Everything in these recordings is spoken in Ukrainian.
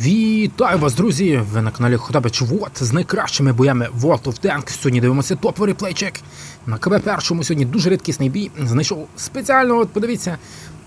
Вітаю вас, друзі! Ви на каналі Хотабич Вот з найкращими боями World of Tanks. Сьогодні дивимося топовий плейчек. На КБ першому сьогодні дуже рідкісний бій. Знайшов спеціально, от подивіться,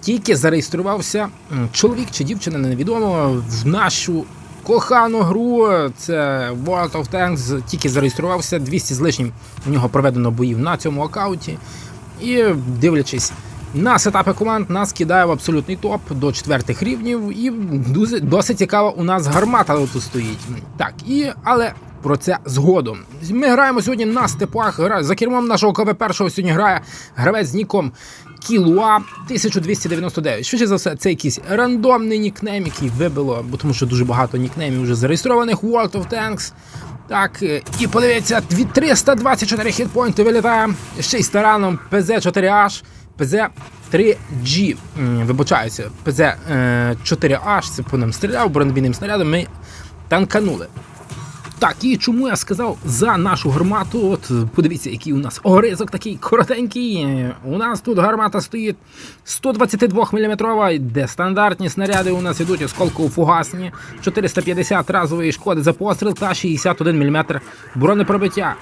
тільки зареєструвався чоловік чи дівчина, невідомо, в нашу кохану гру. Це World of Tanks. Тільки зареєструвався, 200 з лишнім у нього проведено боїв на цьому аккаунті. І дивлячись на сетапи команд, нас кидає в абсолютний топ до четвертих рівнів. І досить цікава у нас гармата тут стоїть. Так, і але. Про це згодом. Ми граємо сьогодні на степах. Гра... За кермом нашого КВ першого сьогодні грає гравець з ніком Кілуа 1299. Швидше за все, це якийсь рандомний нікнейм, який вибило, бо тому що дуже багато нікнеймів вже зареєстрованих World of Tanks. Так, е, і подивіться, дві- 324 хітпойнти вилітає. Ще й стараном ПЗ-4H, ПЗ-3G. М, Вибачаюся, ПЗ-4H, це по нам стріляв, бронебійним снарядом ми танканули. Так, і чому я сказав за нашу гармату? От подивіться, який у нас огризок такий коротенький. У нас тут гармата стоїть 122 мм, де стандартні снаряди у нас ідуть осколково-фугасні, 450 разової шкоди за постріл та 61 мм бронепробиття.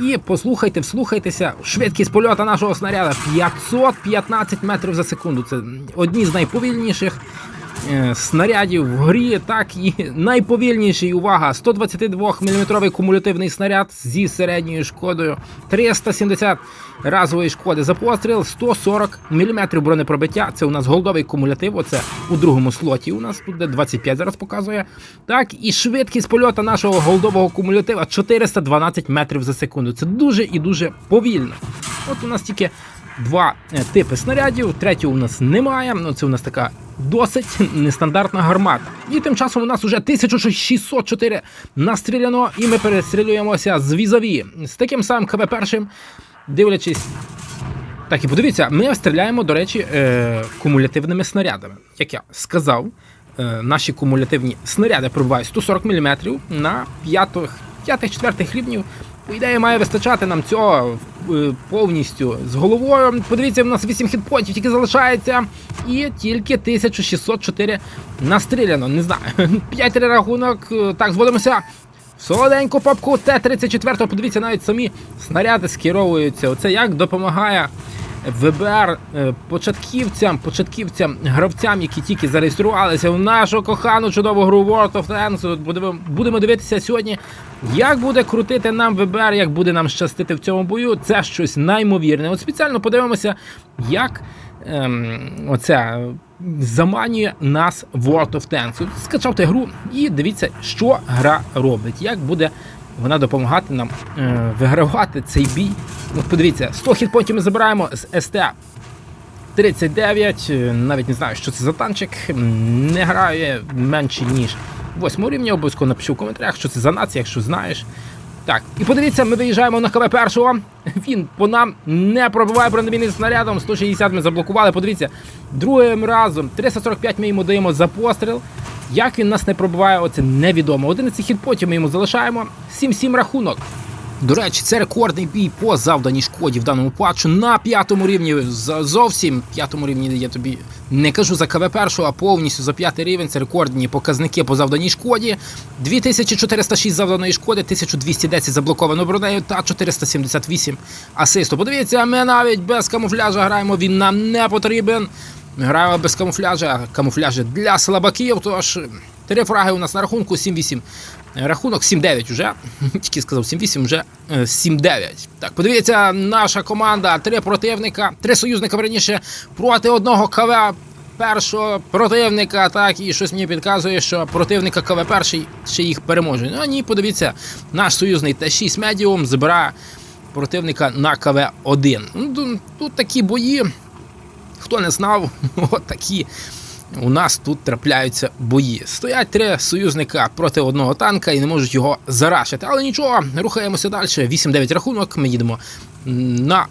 І послухайте, вслухайтеся, швидкість польоту нашого снаряда 515 метрів за секунду. Це одні з найповільніших снарядів в грі, так і найповільніший, увага, 122 мм кумулятивний снаряд зі середньою шкодою, 370 разової шкоди за постріл, 140 мм бронепробиття. Це у нас голдовий кумулятив. Оце у другому слоті. У нас тут де 25 зараз показує. Так, і швидкість польоту нашого голдового кумулятива 412 метрів за секунду. Це дуже і дуже повільно. От у нас тільки два е, типи снарядів, третього у нас немає. Ну, це у нас така досить нестандартна гармата. І тим часом у нас уже 1604 настріляно, і ми перестрілюємося з візові. З таким самим КБ першим, дивлячись. Так, і подивіться, ми стріляємо, до речі, е, кумулятивними снарядами. Як я сказав, е, наші кумулятивні снаряди пробивають 140 мм на 5-4 рівнів. По ідеї має вистачати нам цього е, повністю з головою. Подивіться, у нас 8 хітпотів тільки залишається. І тільки 1604 настріляно. Не знаю. 5 рахунок. Е, Так, зводимося. Солоденьку попку Т-34, подивіться, навіть самі снаряди скеровуються. Оце як допомагає ВБР е, початківцям, початківцям, гравцям, які тільки зареєструвалися в нашу кохану чудову гру World of Tanks. Будемо, дивитися сьогодні, як буде крутити нам ВБР, як буде нам щастити в цьому бою. Це щось неймовірне. От спеціально подивимося, як ем, оця заманює нас World of Tanks. Скачавте гру і дивіться, що гра робить, як буде вона допомагати нам е, вигравати цей бій. От подивіться, 100 хітпонтів ми забираємо з СТ 39. е, Навіть не знаю, що це за танчик. Не грає менше, ніж 8 рівня. Обов'язково напиши в коментарях, що це за нація, якщо знаєш. Так, і подивіться, ми виїжджаємо на КВ першого. Він по нам не пробиває бронебійним снарядом. 160 ми заблокували. Подивіться, другим разом 345 ми йому даємо за постріл. Як він нас не пробиває, оце невідомо. 11 хітпотів ми йому залишаємо. 7-7 рахунок. До речі, це рекордний бій по завданій шкоді в даному патчу на п'ятому рівні. Зовсім п'ятому рівні я тобі не кажу за КВ першого, а повністю за п'ятий рівень. Це рекордні показники по завданій шкоді. 2406 завданої шкоди, 1210 заблоковано бронею та 478 асисту. Подивіться, ми навіть без камуфляжа граємо. Він нам не потрібен. Граємо без камуфляжа, камуфляжі для слабаків. Тож три фраги у нас на рахунку 7-8. Рахунок 7-9 уже. Тільки сказав 7-8, вже е, 7-9. Так, подивіться, наша команда, три противника, три союзника верніше проти одного КВ першого противника. Так, і щось мені підказує, що противника КВ перший ще їх переможе. Ну ні, подивіться, наш союзний Т6 Медіум збирає противника на КВ-1. Ну, тут такі бої. Хто не знав, от такі у нас тут трапляються бої. Стоять три союзника проти одного танка і не можуть його зарашити. Але нічого, рухаємося далі. 8-9 рахунок. Ми їдемо на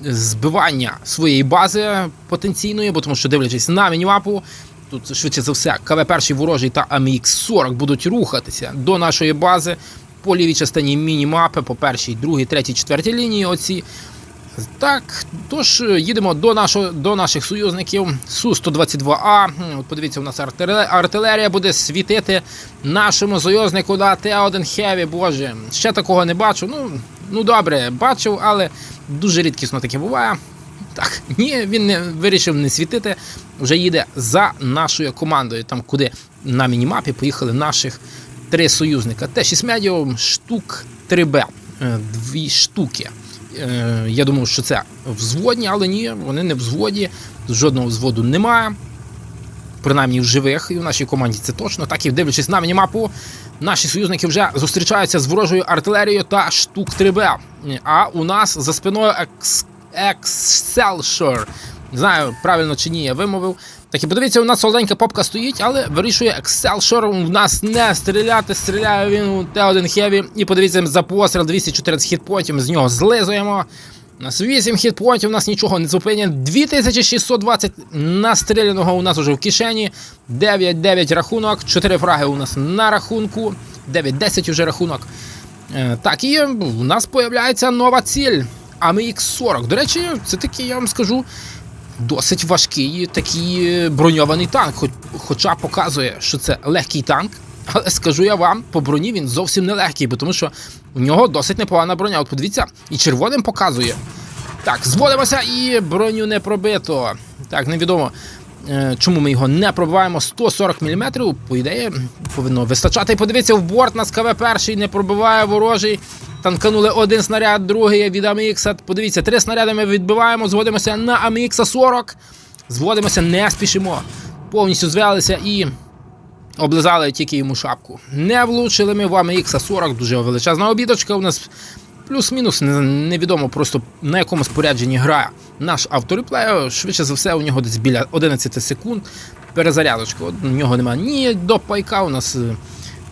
збивання своєї бази потенційної, бо тому що дивлячись на мінімапу. Тут швидше за все КВ перший ворожий та АМХ-40 будуть рухатися до нашої бази по лівій частині мінімапи, по першій, другій, третій, четвертій лінії. Оці Так, тож е, їдемо до, нашого, до наших союзників Су-122А. От подивіться, у нас артилерія, буде світити нашому союзнику да, Т1 Heavy, боже. Ще такого не бачу. Ну, ну добре, бачив, але дуже рідкісно таке буває. Так, ні, він не вирішив не світити. Вже їде за нашою командою, там куди на мінімапі поїхали наших три союзника. Т6 Медіум, штук 3Б. Е, Дві штуки. Е, Я думав, що це взводні, але ні, вони не взводі, жодного взводу немає. Принаймні в живих, і в нашій команді це точно. Так і дивлячись на мінімапу, наші союзники вже зустрічаються з ворожою артилерією та штук 3Б. А у нас за спиною екс... Не знаю, правильно чи ні, я вимовив. Так і подивіться, у нас солоденька попка стоїть, але вирішує Excelsior у нас не стріляти. Стріляє він у Т1 Heavy. І подивіться за постріл 214 хітпонтів, з нього злизуємо. У нас 8 хітпонтів, у нас нічого не зупиняє. 2620 настріляного у нас уже в кишені. 9-9 рахунок, 4 фраги у нас на рахунку. 9-10 уже рахунок. Е, Так, і у нас появляється нова ціль. AMX-40. До речі, це такий, я вам скажу, досить важкий такий броньований танк. Хоч, хоча показує, що це легкий танк. Але скажу я вам, по броні він зовсім не легкий, бо тому що у нього досить непогана броня. От подивіться, і червоним показує. Так, зводимося і броню не пробито. Так, невідомо. е, Чому ми його не пробиваємо 140 мм, по ідеї, повинно вистачати. І подивіться, в борт нас КВ перший не пробиває ворожий. Танканули один снаряд, другий від АМХ. Подивіться, три снаряди ми відбиваємо, зводимося на АМХ 40. Зводимося, не спішимо. Повністю звелися і облизали тільки йому шапку. Не влучили ми в АМХ 40, дуже величезна обідочка. У нас плюс-мінус невідомо просто на якому спорядженні грає наш автореплей. Швидше за все, у нього десь біля 11 секунд перезарядочка. У нього немає ні до пайка. У нас е,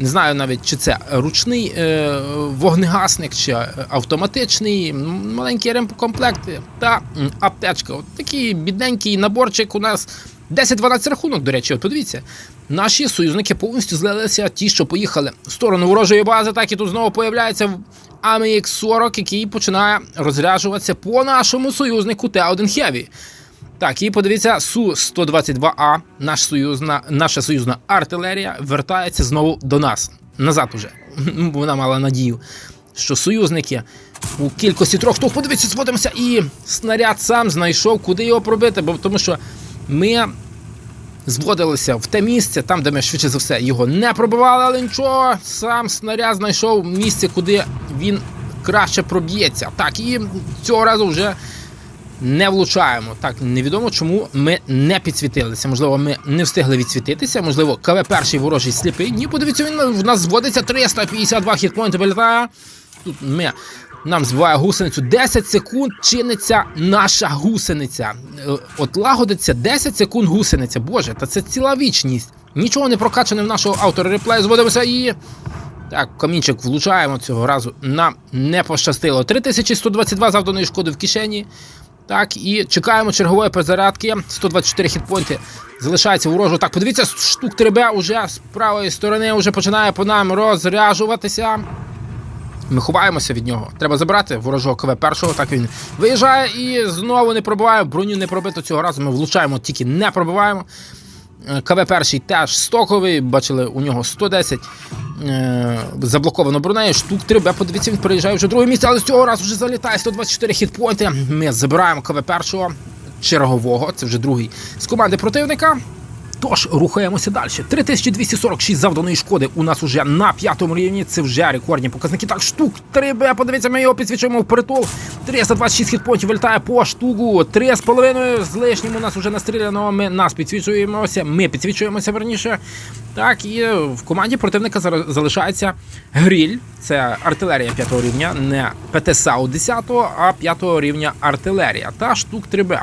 не знаю навіть, чи це ручний е, вогнегасник, чи е, автоматичний, маленький ремкомплект та аптечка. От такий бідненький наборчик у нас 10-12 рахунок, до речі, от подивіться. Наші союзники повністю злилися, ті, що поїхали в сторону ворожої бази, так і тут знову появляється AMX-40, який починає розряджуватися по нашому союзнику Т1 Heavy. Так, і подивіться, Су-122А, наш союзна, наша союзна артилерія, вертається знову до нас. Назад уже. Вона мала надію, що союзники у кількості трьох. Тут подивіться, зводимося, і снаряд сам знайшов, куди його пробити, бо тому що ми зводилися в те місце, там, де ми швидше за все його не пробивали, але нічого, сам снаряд знайшов місце, куди він краще проб'ється. Так, і цього разу вже не влучаємо. Так, невідомо, чому ми не підсвітилися. Можливо, ми не встигли відсвітитися. Можливо, КВ перший ворожий сліпий. Ні, подивіться, він в нас зводиться 352 хітпойнти вилітає. Тут ми. Нам збиває гусеницю 10 секунд чиниться наша гусениця. Е, От лагодиться 10 секунд гусениця. Боже, та це ціла вічність. Нічого не прокачане в нашого автора реплею. Зводимося і. Так, камінчик влучаємо цього разу. Нам не пощастило. 3122 завданої шкоди в кишені. Так, і чекаємо чергової перезарядки. 124 хітпойнти залишається ворожу. Так, подивіться, штук 3Б уже з правої сторони вже починає по нам розряджуватися. Ми ховаємося від нього. Треба забрати ворожого КВ першого. Так він виїжджає і знову не пробиває. Броню не пробито цього разу. Ми влучаємо, тільки не пробиваємо. Е, КВ перший теж стоковий. Бачили, у нього 110 е, заблоковано Брунею. Штук 3Б. Подивіться, він переїжджає вже друге місце, але з цього разу вже залітає 124 хітпойнти. Ми забираємо КВ першого чергового. Це вже другий з команди противника. Тож рухаємося далі. 3246 завданої шкоди у нас уже на п'ятому рівні. Це вже рекордні показники. Так, штук 3Б. Подивіться, ми його підсвічуємо в притул. 326 хітпонтів вилітає по штуку. 3,5 з лишнім у нас вже настріляно. Ми нас підсвічуємося. Ми підсвічуємося верніше. Так, і в команді противника зараз залишається гріль. Це артилерія 5 рівня, не ПТСАУ 10, а 5 рівня артилерія та штук 3Б.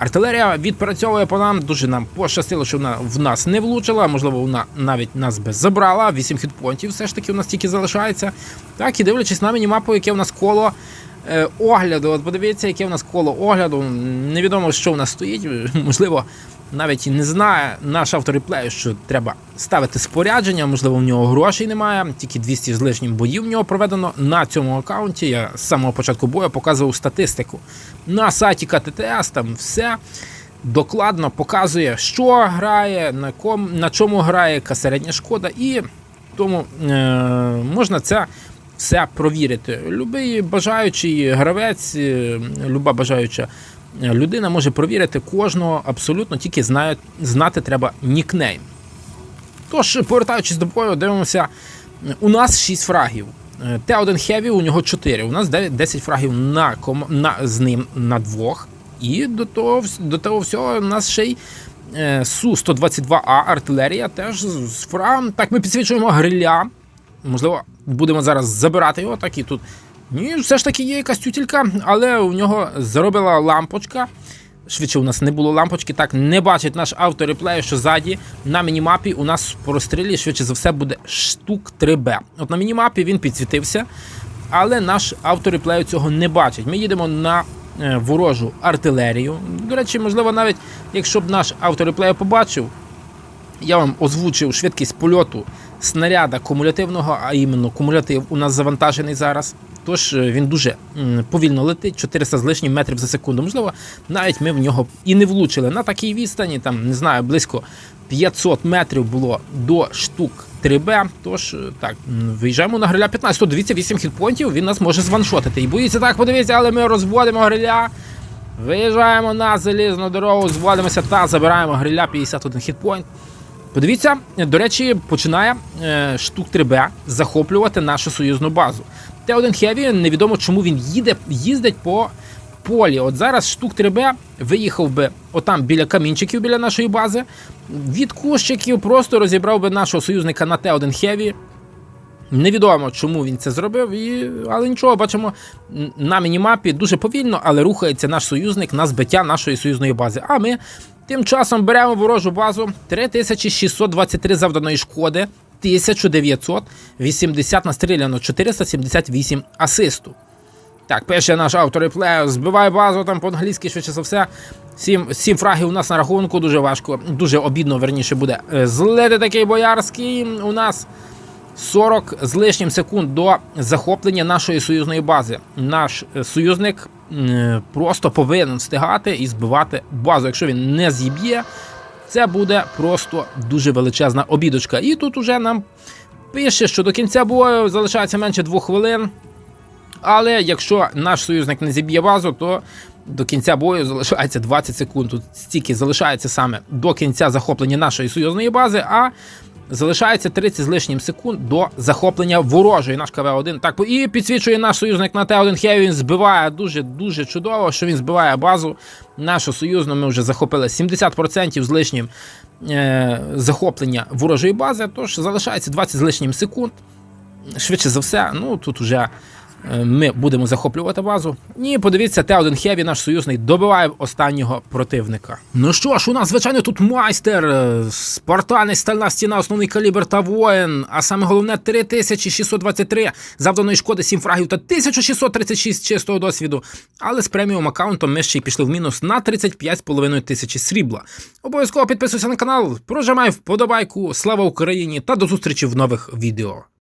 Артилерія відпрацьовує по нам. Дуже нам пощастило, що вона в нас не влучила. Можливо, вона навіть нас би забрала. 8 хітпонтів все ж таки у нас тільки залишається. Так, і дивлячись на мінімапу, яке в нас коло е, огляду. От подивіться, яке в нас коло огляду. Невідомо, що в нас стоїть. Можливо, навіть і не знає наш автор реплею, що треба ставити спорядження, можливо, в нього грошей немає, тільки 200 з лишнім боїв в нього проведено на цьому аккаунті. Я з самого початку бою показував статистику. На сайті КТТС там все докладно показує, що грає, на ком, на чому грає, яка середня шкода, і тому е, можна це все провірити. Любий бажаючий гравець, е, люба бажаюча людина може провірити кожного абсолютно, тільки знає, знати треба нікнейм. Тож, повертаючись до бою, дивимося. У нас 6 фрагів. Е, Т1 Heavy, у нього 4. У нас 10 фрагів на, на, з ним на двох. І до того, до того всього у нас ще й е, Су-122А артилерія теж з фрагом. Так, ми підсвічуємо гриля. Можливо, будемо зараз забирати його, так і тут. Ні, все ж таки є якась тютілька, але у нього заробила лампочка. Швидше у нас не було лампочки, так не бачить наш автореплей, що ззаді на мінімапі у нас по розстрілі швидше за все буде штук 3Б. От на мінімапі він підсвітився, але наш автореплею цього не бачить. Ми їдемо на е, ворожу артилерію. До речі, можливо, навіть якщо б наш автореплею побачив, я вам озвучив швидкість польоту снаряда кумулятивного, а іменно кумулятив у нас завантажений зараз. Тож е, він дуже повільно летить, 400 з лишнім метрів за секунду. Можливо, навіть ми в нього і не влучили. На такій відстані, там, не знаю, близько 500 метрів було до штук 3Б. Тож, е, так, виїжджаємо на гриля 15. Тут дивіться, 8 хітпоінтів, він нас може званшотити. І боїться так, подивіться, але ми розводимо гриля. Виїжджаємо на залізну дорогу, зводимося та забираємо гриля 51 хітпойнт. Подивіться, до речі, починає е, штук 3Б захоплювати нашу союзну базу. Т1 Хеві невідомо, чому він їде, їздить по полі. От зараз штук 3Б виїхав би отам біля камінчиків біля нашої бази. Від кущиків просто розібрав би нашого союзника на Т1 Хеві. Невідомо, чому він це зробив, і... але нічого, бачимо на мінімапі дуже повільно, але рухається наш союзник на збиття нашої союзної бази. А ми тим часом беремо ворожу базу 3623 завданої шкоди, 1980 настріляно, 478 асисту. Так, пише наш автор реплею, збивай базу там по-англійськи, швидше за все. Сім, сім фрагів у нас на рахунку, дуже важко, дуже обідно, верніше буде. е, Злити такий боярський у нас. 40 з лишнім секунд до захоплення нашої союзної бази. Наш е, союзник просто повинен встигати і збивати базу. Якщо він не зіб'є, це буде просто дуже величезна обідочка. І тут уже нам пише, що до кінця бою залишається менше двох хвилин. Але якщо наш союзник не зіб'є базу, то до кінця бою залишається 20 секунд. Тут стільки залишається саме до кінця захоплення нашої союзної бази, а залишається 30 з лишнім секунд до захоплення ворожої. Наш КВ-1. Так, і підсвічує наш союзник на Т1 Хеві. Він збиває дуже дуже чудово, що він збиває базу. Нашу союзну ми вже захопили 70% з лишнім е, захоплення ворожої бази. Тож залишається 20 з лишнім секунд. Швидше за все, ну тут уже ми будемо захоплювати базу. І подивіться, Т1 Хеві, наш союзний, добиває останнього противника. Ну що ж, у нас, звичайно, тут майстер, е, спартанець, стальна стіна, основний калібр та воїн. А саме головне 3623 завданої шкоди 7 фрагів та 1636 чистого досвіду. Але з преміум аккаунтом ми ще й пішли в мінус на 35,5 тисячі срібла. Обов'язково підписуйся на канал, прожимай вподобайку. Слава Україні та до зустрічі в нових відео.